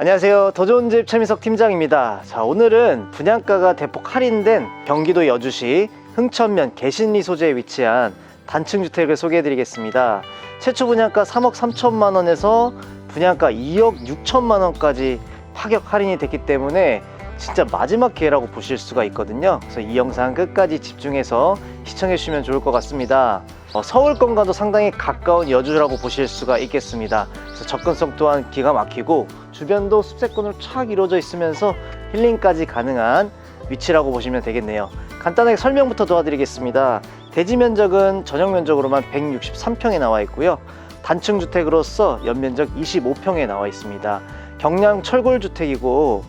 안녕하세요. 더 좋은 집 최민석 팀장입니다. 자, 오늘은 분양가가 대폭 할인된 경기도 여주시 흥천면 개신리 소재에 위치한 단층 주택을 소개해 드리겠습니다. 최초 분양가 3억 3천만 원에서 분양가 2억 6천만 원까지 파격 할인이 됐기 때문에 진짜 마지막 기회라고 보실 수가 있거든요. 그래서 이 영상 끝까지 집중해서 시청해 주시면 좋을 것 같습니다. 어, 서울권과도 상당히 가까운 여주라고 보실 수가 있겠습니다. 그래서 접근성 또한 기가 막히고 주변도 숲세권으로 촥 이루어져 있으면서 힐링까지 가능한 위치라고 보시면 되겠네요. 간단하게 설명부터 도와드리겠습니다. 대지 면적은 전용 면적으로만 163평에 나와 있고요. 단층 주택으로서 연면적 25평에 나와 있습니다. 경량 철골 주택이고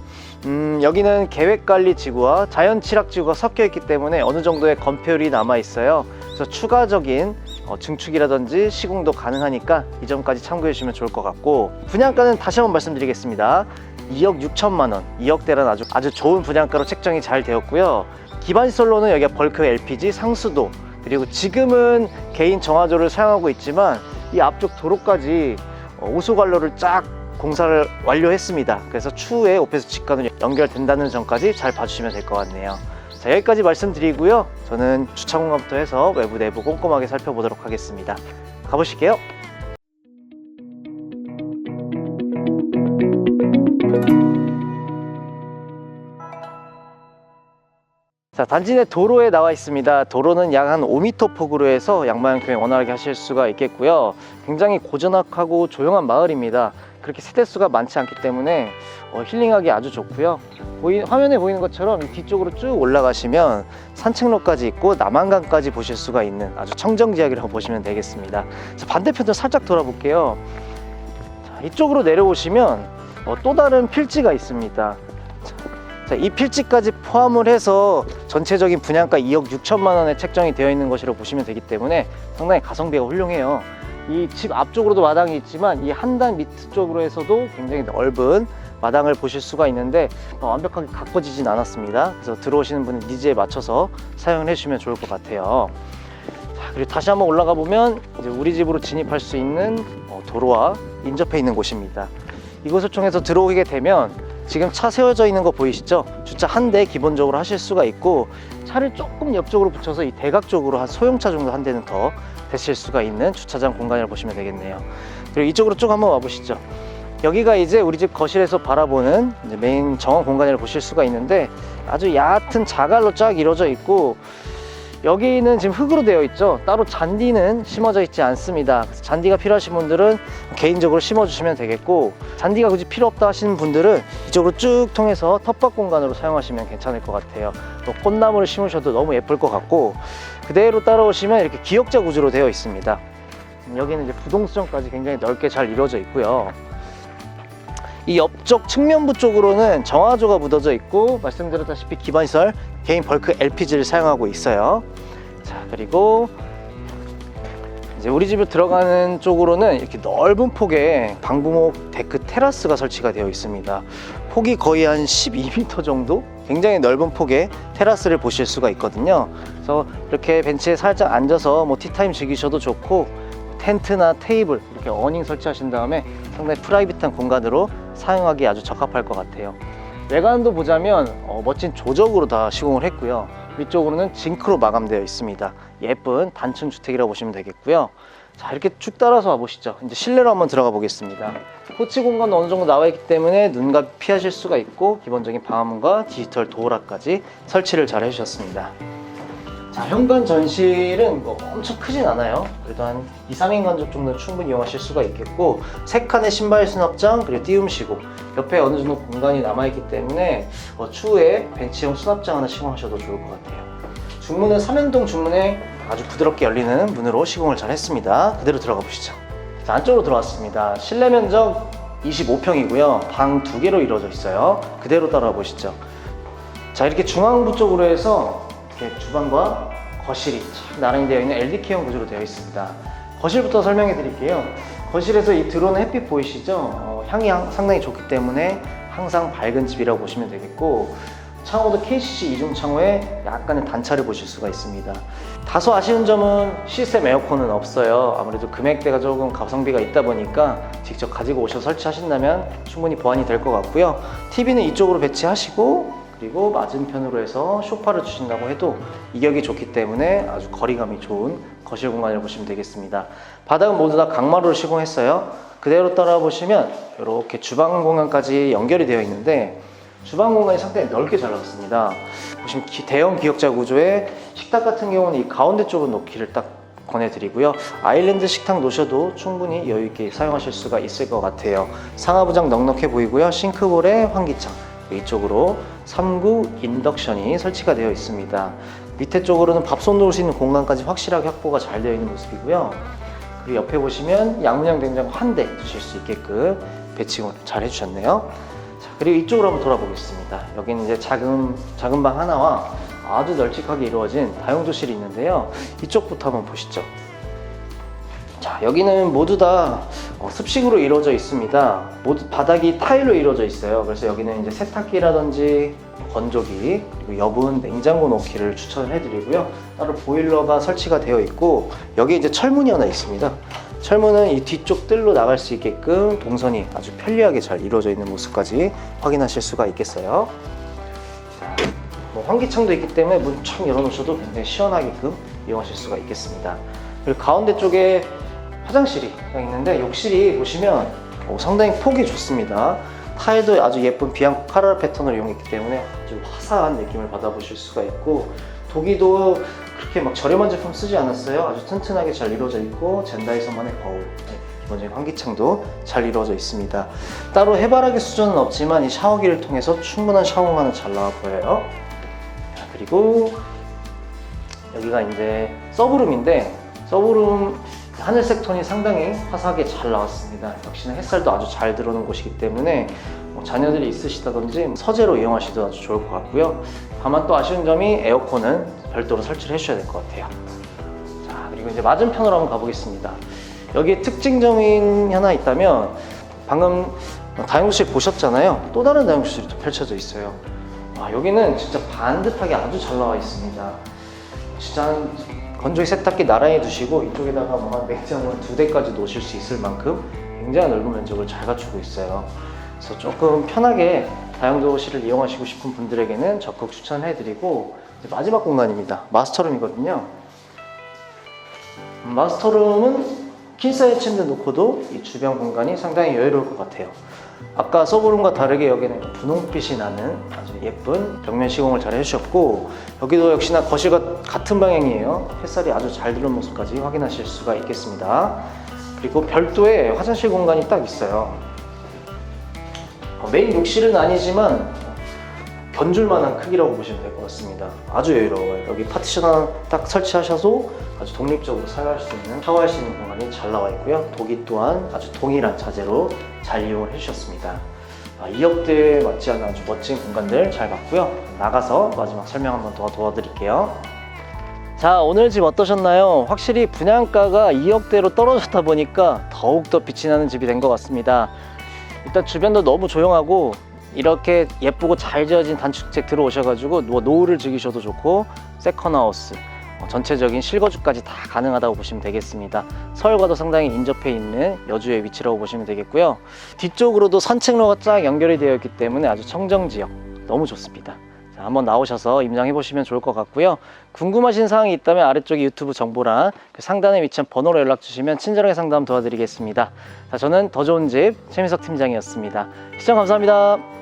음, 여기는 계획관리 지구와 자연 칠학 지구가 섞여 있기 때문에 어느 정도의 건폐율이 남아 있어요. 그래서 추가적인 어, 증축이라든지 시공도 가능하니까 이 점까지 참고해 주시면 좋을 것 같고 분양가는 다시 한번 말씀드리겠습니다. 2억 6천만 원, 2억대란 아주 아주 좋은 분양가로 책정이 잘 되었고요. 기반 시설로는 여기가 벌크 LPG 상수도 그리고 지금은 개인 정화조를 사용하고 있지만 이 앞쪽 도로까지 어, 오수관로를 쫙 공사를 완료했습니다. 그래서 추후에 오페스 직관으로 연결된다는 점까지 잘 봐주시면 될 것 같네요. 자, 여기까지 말씀드리고요. 저는 주차 공간부터 해서 외부 내부 꼼꼼하게 살펴보도록 하겠습니다. 가보실게요. 자, 단지 내 도로에 나와 있습니다. 도로는 약 한 5m 폭으로 해서 양방향 교행 원활하게 하실 수가 있겠고요. 굉장히 고전악하고 조용한 마을입니다. 그렇게 세대수가 많지 않기 때문에 어, 힐링하기 아주 좋고요. 보이, 화면에 보이는 것처럼 이 뒤쪽으로 쭉 올라가시면 산책로까지 있고 남한강까지 보실 수가 있는 아주 청정지역이라고 보시면 되겠습니다. 자, 반대편도 살짝 돌아볼게요. 자, 이쪽으로 내려오시면 어, 또 다른 필지가 있습니다. 자, 이 필지까지 포함을 해서 전체적인 분양가 2억 6천만 원에 책정이 되어 있는 것이라고 보시면 되기 때문에 상당히 가성비가 훌륭해요. 이 집 앞쪽으로도 마당이 있지만 이 한단 밑 쪽으로 해서도 굉장히 넓은 마당을 보실 수가 있는데 어, 완벽하게 가꿔지진 않았습니다. 그래서 들어오시는 분은 니즈에 맞춰서 사용을 해주시면 좋을 것 같아요. 자, 그리고 다시 한번 올라가 보면 이제 우리 집으로 진입할 수 있는 어, 도로와 인접해 있는 곳입니다. 이곳을 통해서 들어오게 되면 지금 차 세워져 있는 거 보이시죠? 주차 한 대 기본적으로 하실 수가 있고 차를 조금 옆쪽으로 붙여서 이 대각 쪽으로 한 소형차 정도 한 대는 더 대실 수가 있는 주차장 공간이라고 보시면 되겠네요. 그리고 이쪽으로 쭉 한번 와보시죠. 여기가 이제 우리 집 거실에서 바라보는 메인 정원 공간이라고 보실 수가 있는데 아주 얕은 자갈로 쫙 이루어져 있고 여기는 지금 흙으로 되어 있죠. 따로 잔디는 심어져 있지 않습니다. 그래서 잔디가 필요하신 분들은 개인적으로 심어 주시면 되겠고 잔디가 굳이 필요 없다 하시는 분들은 이쪽으로 쭉 통해서 텃밭 공간으로 사용하시면 괜찮을 것 같아요. 또 꽃나무를 심으셔도 너무 예쁠 것 같고 그대로 따라오시면 이렇게 기역자 구조로 되어 있습니다. 여기는 이제 부동수정까지 굉장히 넓게 잘 이루어져 있고요. 이 옆쪽 측면부 쪽으로는 정화조가 묻어져 있고 말씀드렸다시피 기반시설 개인 벌크 LPG를 사용하고 있어요. 자 그리고 이제 우리 집에 들어가는 쪽으로는 이렇게 넓은 폭의 방부목 데크 테라스가 설치가 되어 있습니다. 폭이 거의 한 12m 정도? 굉장히 넓은 폭의 테라스를 보실 수가 있거든요. 그래서 이렇게 벤치에 살짝 앉아서 뭐 티타임 즐기셔도 좋고 텐트나 테이블 이렇게 어닝 설치하신 다음에 상당히 프라이빗한 공간으로 사용하기 아주 적합할 것 같아요. 외관도 보자면 어, 멋진 조적으로 다 시공을 했고요. 위쪽으로는 징크로 마감되어 있습니다. 예쁜 단층 주택이라고 보시면 되겠고요. 자 이렇게 쭉 따라서 와보시죠. 이제 실내로 한번 들어가 보겠습니다. 호치 공간도 어느 정도 나와 있기 때문에 눈과 피하실 수가 있고 기본적인 방화문과 디지털 도어락까지 설치를 잘 해주셨습니다. 자, 현관 전실은 뭐 엄청 크진 않아요. 그래도 한 2, 3인 간접 정도는 충분히 이용하실 수가 있겠고 세 칸의 신발 수납장 그리고 띄움시고 옆에 어느 정도 공간이 남아있기 때문에 어, 추후에 벤치형 수납장 하나 시공하셔도 좋을 것 같아요. 중문은 3연동 중문에 아주 부드럽게 열리는 문으로 시공을 잘 했습니다. 그대로 들어가 보시죠. 자, 안쪽으로 들어왔습니다. 실내 면적 25평이고요. 방 두 개로 이루어져 있어요. 그대로 따라와 보시죠. 자, 이렇게 중앙부 쪽으로 해서 이렇게 주방과 거실이 착 나란히 되어 있는 LDK형 구조로 되어 있습니다. 거실부터 설명해 드릴게요. 거실에서 이 들어오는 햇빛 보이시죠? 어, 향이 항- 상당히 좋기 때문에 항상 밝은 집이라고 보시면 되겠고 창호도 KCC 이중 창호에 약간의 단차를 보실 수가 있습니다. 다소 아쉬운 점은 시스템 에어컨은 없어요. 아무래도 금액대가 조금 가성비가 있다 보니까 직접 가지고 오셔서 설치하신다면 충분히 보완이 될 것 같고요. TV는 이쪽으로 배치하시고 그리고 맞은편으로 해서 쇼파를 주신다고 해도 이격이 좋기 때문에 아주 거리감이 좋은 거실 공간을 보시면 되겠습니다. 바닥은 모두 다 강마루를 시공했어요. 그대로 따라 보시면 이렇게 주방 공간까지 연결이 되어 있는데 주방 공간이 상당히 넓게 잘 나왔습니다. 보시면 기- 대형 기역자 구조의 식탁 같은 경우는 이 가운데 쪽으로 놓기를 딱 권해드리고요. 아일랜드 식탁 놓으셔도 충분히 여유 있게 사용하실 수가 있을 것 같아요. 상하부장 넉넉해 보이고요. 싱크볼에 환기창 이쪽으로 3구 인덕션이 설치가 되어 있습니다. 밑에 쪽으로는 밥솥 놓을 수 있는 공간까지 확실하게 확보가 잘 되어 있는 모습이고요. 그리고 옆에 보시면 양문형 냉장고 한 대 두실 수 있게끔 배치를 잘 해주셨네요. 자, 그리고 이쪽으로 한번 돌아보겠습니다. 여기는 이제 작은, 작은 방 하나와 아주 널찍하게 이루어진 다용도실이 있는데요. 이쪽부터 한번 보시죠. 자, 여기는 모두 다 어, 습식으로 이루어져 있습니다. 모두 바닥이 타일로 이루어져 있어요. 그래서 여기는 이제 세탁기라든지 건조기 그리고 여분 냉장고 놓기를 추천을 해드리고요. 따로 보일러가 설치가 되어 있고 여기 이제 철문이 하나 있습니다. 철문은 이 뒤쪽 뜰로 나갈 수 있게끔 동선이 아주 편리하게 잘 이루어져 있는 모습까지 확인하실 수가 있겠어요. 뭐 환기창도 있기 때문에 문 촥 열어놓으셔도 굉장히 시원하게끔 이용하실 수가 있겠습니다. 그리고 가운데 쪽에 화장실이 있는데 욕실이 보시면 어, 상당히 폭이 좋습니다. 타일도 아주 예쁜 비앙코 카라르 패턴을 이용했기 때문에 아주 화사한 느낌을 받아보실 수가 있고 도기도 그렇게 막 저렴한 제품 쓰지 않았어요. 아주 튼튼하게 잘 이루어져 있고 젠다이서만의 거울 네, 기본적인 환기창도 잘 이루어져 있습니다. 따로 해바라기 수준은 없지만 이 샤워기를 통해서 충분한 샤워만은 잘 나와 보여요. 자, 그리고 여기가 이제 서브룸인데 서브룸 하늘색 톤이 상당히 화사하게 잘 나왔습니다. 역시나 햇살도 아주 잘 들어오는 곳이기 때문에 뭐 자녀들이 있으시다든지 서재로 이용하셔도 아주 좋을 것 같고요. 다만 또 아쉬운 점이 에어컨은 별도로 설치를 해주셔야 될 것 같아요. 자 그리고 이제 맞은편으로 한번 가보겠습니다. 여기에 특징점이 하나 있다면 방금 다용도실 보셨잖아요. 또 다른 다용도실이 또 펼쳐져 있어요. 아, 여기는 진짜 반듯하게 아주 잘 나와 있습니다. 진짜 한 건조기 세탁기 나란히 두시고 이쪽에다가 뭐한 냉장고 두 대까지 놓으실 수 있을 만큼 굉장히 넓은 면적을 잘 갖추고 있어요. 그래서 조금 편하게 다용도실을 이용하시고 싶은 분들에게는 적극 추천해드리고 마지막 공간입니다. 마스터룸이거든요. 음, 마스터룸은 킹사이즈 침대 놓고도 이 주변 공간이 상당히 여유로울 것 같아요. 아까 서브룸과 다르게 여기는 분홍빛이 나는 아주 예쁜 벽면 시공을 잘 해주셨고 여기도 역시나 거실과 같은 방향이에요. 햇살이 아주 잘 들어오는 모습까지 확인하실 수가 있겠습니다. 그리고 별도의 화장실 공간이 딱 있어요. 어, 메인 욕실은 아니지만 견줄 만한 크기라고 보시면 될 것 같습니다. 아주 여유로워요. 여기 파티션 하나 딱 설치하셔서 아주 독립적으로 사용할 수 있는 샤워할 수 있는 공간이 잘 나와 있고요. 독이 또한 아주 동일한 자재로 잘 이용을 해주셨습니다. 아, 2억대에 맞지 않은 아주 멋진 공간들 잘 봤고요. 나가서 마지막 설명 한번 더 도와드릴게요. 자 오늘 집 어떠셨나요? 확실히 분양가가 2억대로 떨어졌다 보니까 더욱더 빛이 나는 집이 된 것 같습니다. 일단 주변도 너무 조용하고 이렇게 예쁘고 잘 지어진 단축책 들어오셔가지고 뭐 노을을 즐기셔도 좋고 세컨하우스 어, 전체적인 실거주까지 다 가능하다고 보시면 되겠습니다. 서울과도 상당히 인접해 있는 여주의 위치라고 보시면 되겠고요. 뒤쪽으로도 산책로가 쫙 연결이 되어 있기 때문에 아주 청정 지역 너무 좋습니다. 자, 한번 나오셔서 임장해 보시면 좋을 것 같고요. 궁금하신 사항이 있다면 아래쪽에 유튜브 정보란 그 상단에 위치한 번호로 연락 주시면 친절하게 상담 도와드리겠습니다. 자, 저는 더 좋은 집 최민석 팀장이었습니다. 시청 감사합니다.